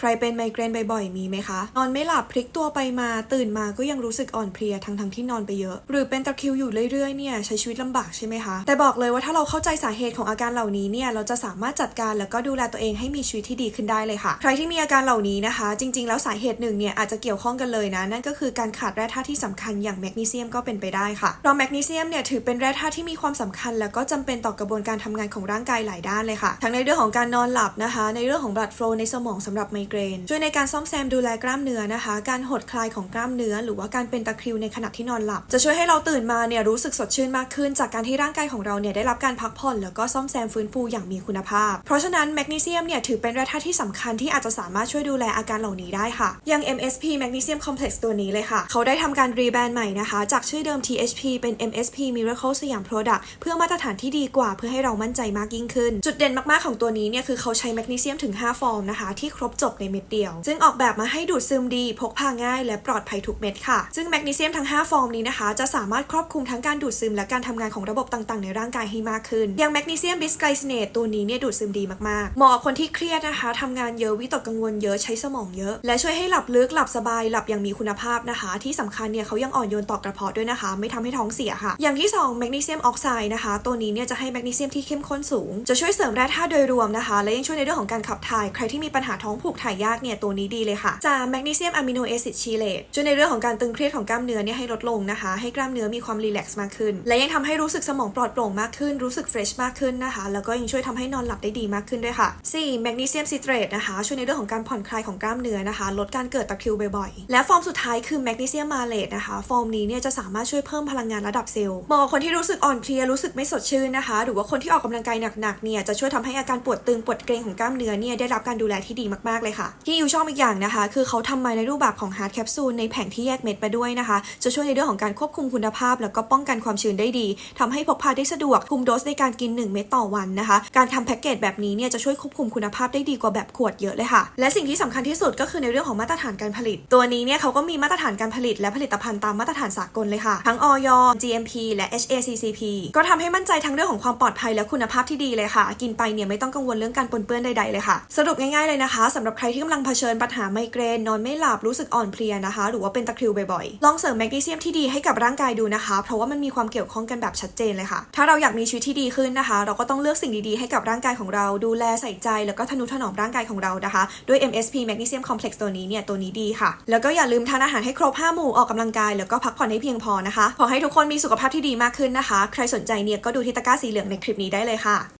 ใครเป็นไมเกรนบ่อยๆ มีไหมคะ นอนไม่หลับพลิกตัวไปมาตื่นมาก็ยังรู้สึกอ่อนเพลียทั้งๆที่นอนไปเยอะ หรือเป็นตะคริวอยู่เรื่อยๆ เนี่ยใช้ชีวิตลำบากใช่ไหมคะ แต่บอกเลยว่าถ้าเราเข้าใจสาเหตุของอาการเหล่านี้เนี่ยเราจะสามารถจัดการแล้วก็ดูแลตัวเองให้มีชีวิตที่ดีขึ้นได้เลยค่ะ ใครที่มีอาการเหล่านี้นะคะ จริง ๆ แล้วสาเหตุหนึ่งเนี่ยอาจจะเกี่ยวข้องกันเลยนะ นั่นก็คือการขาดแร่ธาตุที่สำคัญอย่างแมกนีเซียมก็เป็นไปได้ค่ะเพราะแมกนีเซียมเนี่ยถือเป็นแร่ธาตุที่มีความสำคัญ แล้วก็จำเป็นต่อกระบวนการทำงานของร่างกายหลายด้านเลยค่ะ ทั้งในเรื่องของการนอนหลับนะคะ ในเรื่องของ blood flow ในสมองสำหรับไมเกรน ช่วยในการซ่อมแซมดูแลกล้ามเนื้อนะคะ การหดคลายของกล้ามเนื้อ หรือว่าการเป็นตะคริวในขณะที่นอนหลับ จะช่วยให้เราตื่นมาเนี่ยรู้สึกสดชื่นมากขึ้น จากการที่ร่างกายของเราเนี่ยได้รับการพักผ่อน แล้วก็ซ่อมแซมฟื้นฟูอย่างมีคุณภาพ เพราะฉะนั้นแมกนีเซียมเนี่ยถือเป็นแร่ธาตุที่สำคัญที่อาจจะสามารถช่วยดูแลอาการเหล่านี้ได้ค่ะ อย่าง MSP Magnesium Complex ตัวนี้เลยค่ะ เขาได้ทำการรีแบรนด์ใหม่นะคะ จากชื่อเดิม THP เป็น MSP Miracle สยาม Product เพื่อมาตรฐานที่ดีกว่าเพื่อให้เรามั่นใจมากยิ่งขึ้น จุดเด่นมากๆของตัวนี้เนี่ยคือเขาใช้แมกนีเซียมถึง 5 ฟอร์มนะคะ ที่ครบจบในเม็ดเดียว ซึ่งออกแบบมาให้ดูดซึมดี พกพาง่ายและปลอดภัยทุกเม็ดค่ะ ซึ่งแมกนีเซียมทั้ง 5 ฟอร์มนี้นะคะ จะสามารถครอบคลุมทั้งการดูดซึมและการทำงานของระบบต่างๆ ในร่างกายให้มากขึ้น อย่างแมกนีเซียมบิสไกซิเนตตัวนี้เนี่ยดูดซึมดีมากๆ เหมาะกับคนที่เครียดนะคะทำงานเยอะวิตกกังวลเยอะใช้สมองเยอะ และช่วยให้หลับลึกหลับสบายหลับอย่างมีคุณภาพนะคะ ที่สำคัญเนี่ยเขายังอ่อนโยนต่อกระเพาะด้วยนะคะ ไม่ทำให้ท้องเสียค่ะ อย่างที่2แมกนีเซียมออกไซด์นะคะ ตัวนี้เนี่ยจะให้แมกนีเซียมที่เข้มข้นสูง จะช่วยเสริมแร่ธาตุโดยรวมนะคะ และยังช่วยในเรื่องของการขับถ่าย ใครที่มีปัญหาท้องผูกถ่ายยากเนี่ยตัวนี้ดีเลยค่ะจากแมกนีเซียมอะมิโนแอซิดชีเลตช่วยในเรื่องของการตึงเครียดของกล้ามเนื้อเนี่ยให้ลดลงนะคะ ให้กล้ามเนื้อมีความรีแลกซ์มากขึ้น และยังทำให้รู้สึกสมองปลอดโปร่งมากขึ้น รู้สึกเฟรชมากขึ้นนะคะ แล้วก็ยังช่วยทำให้นอนหลับได้ดีมากขึ้นด้วยค่ะ 4. แมกนีเซียมซิเตรตนะคะช่วยในเรื่องของการผ่อนคลายของกล้ามเนื้อนะคะ ลดการเกิดตะคริวบ่อยๆ และฟอร์มสุดท้ายคือแมกนีเซียมมาเลตนะคะฟอร์มนี้เนี่ยจะสามารถช่วยเพิ่มพลังงานระดับเซลล์เหมาะกับคนที่รู้สึกอ่อนเพลียรู้สึกไม่สดชื่นนะคะ หรือว่าคนที่ออกกำลังกายหนักๆเนี่ยจะช่วยทำให้อาการปวดตึงปวดเกร็งของกล้ามเนื้อเนี่ยได้รับการดูแลที่ดีมากๆเลยค่ะที่ยูชอบอีกอย่างนะคะ คือเขาทำมาในรูปแบบของฮาร์ดแคปซูลในแผงที่แยกเม็ดมาด้วยนะคะ จะช่วยในเรื่องของการควบคุมคุณภาพ แล้วก็ป้องกันความชื้นได้ดีทำให้พกพาได้สะดวกคุมโดสในการกิน 1 เม็ดต่อวันนะคะ การทำแพ็กเกจแบบนี้เนี่ยจะช่วยควบคุมคุณภาพได้ดีกว่าแบบขวดเยอะเลยค่ะ และสิ่งที่สำคัญที่สุดก็คือในเรื่องของมาตรฐานการผลิต ตัวนี้เนี่ยเขาก็มีมาตรฐานการผลิต และผลิตภัณฑ์ตามมาตรฐานสากลเลยค่ะ ทั้งอย GMP และ HACCP ก็ทำให้มั่นใจทั้งเรื่องของความปลอดภัยและคุณภาพที่ดีเลยค่ะ กินไปเนี่ยไม่ต้องกังวลเรื่องการปนเปื้อนใดๆเลยค่ะ สรุปง่ายๆเลยนะคะสำหรับใครที่กำลังเผชิญปัญหาไมเกรนนอนไม่หลับรู้สึกอ่อนเพลียนะคะ หรือว่าเป็นตะคริวบ่อยๆ ลองเสริมแมกนีเซียมที่ดีให้กับร่างกายดูนะคะ เพราะว่ามันมีความเกี่ยวข้องกันแบบชัดเจนเลยค่ะ ถ้าเราอยากมีชีวิตที่ดีขึ้นนะคะ เราก็ต้องเลือกสิ่งดีๆให้กับร่างกายของเรา ดูแลใส่ใจ แล้วก็ทนุถนอมร่างกายของเรานะคะ ด้วย MSP Magnesium Complex ตัวนี้เนี่ยตัวนี้ดีค่ะ แล้วก็อย่าลืมทานอาหารให้ครบ5หมู่ออกกำลังกายแล้วก็พักผ่อนให้เพียงพอนะคะขอให้ทุกคนมีสุขภาพที่ดีมากขึ้นนะคะ ใครสนใจเนี่ยก็ดูที่ตะกร้าสีเหลืองในคลิปนี้ได้เลยค่ะ